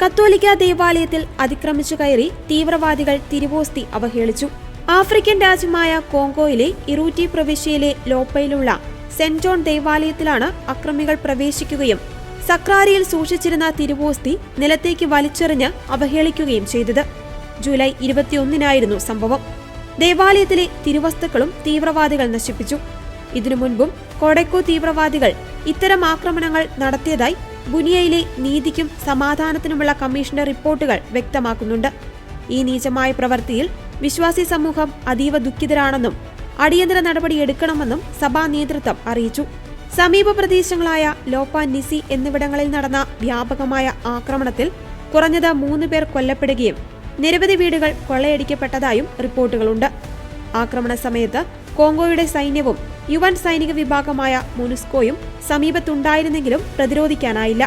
കത്തോലിക്ക ദേവാലയത്തിൽ അതിക്രമിച്ചു കയറി തീവ്രവാദികൾ തിരുവോസ്തി അവഹേളിച്ചു. ആഫ്രിക്കൻ രാജ്യമായ കോങ്കോയിലെ ഇറൂറ്റി പ്രവിശ്യയിലെ ലോപ്പയിലുള്ള സെന്റ് ജോൺ ദേവാലയത്തിലാണ് അക്രമികൾ പ്രവേശിക്കുകയും സക്രാരിയിൽ സൂക്ഷിച്ചിരുന്ന തിരുവോസ്തി നിലത്തേക്ക് വലിച്ചെറിഞ്ഞ് അവഹേളിക്കുകയും ചെയ്തത്. ജൂലൈ ഇരുപത്തിയൊന്നിനായിരുന്നു സംഭവം. ദേവാലയത്തിലെ തിരുവസ്തുക്കളും തീവ്രവാദികൾ നശിപ്പിച്ചു. ഇതിനു മുൻപും കൊടക്കോ തീവ്രവാദികൾ ഇത്തരം ആക്രമണങ്ങൾ നടത്തിയതായി ബുനിയയിലെ നീതിക്കും സമാധാനത്തിനുമുള്ള കമ്മീഷന്റെ റിപ്പോർട്ടുകൾ വ്യക്തമാക്കുന്നുണ്ട്. ഈ നീചമായ പ്രവൃത്തിയിൽ വിശ്വാസി സമൂഹം അതീവ ദുഃഖിതരാണെന്നും അടിയന്തര നടപടി എടുക്കണമെന്നും സഭാ നേതൃത്വം അറിയിച്ചു. സമീപ പ്രദേശങ്ങളായ ലോപ്പാൻ നിസി എന്നിവിടങ്ങളിൽ നടന്ന വ്യാപകമായ ആക്രമണത്തിൽ കുറഞ്ഞത് മൂന്ന് പേർ കൊല്ലപ്പെടുകയും നിരവധി വീടുകൾ കൊള്ളയടിക്കപ്പെട്ടതായും റിപ്പോർട്ടുകളുണ്ട്. ആക്രമണ സമയത്ത് കോങ്കോയുടെ സൈന്യവും യുവൻ സൈനിക വിഭാഗമായ മുനുസ്കോയും സമീപത്തുണ്ടായിരുന്നെങ്കിലും പ്രതിരോധിക്കാനായില്ല.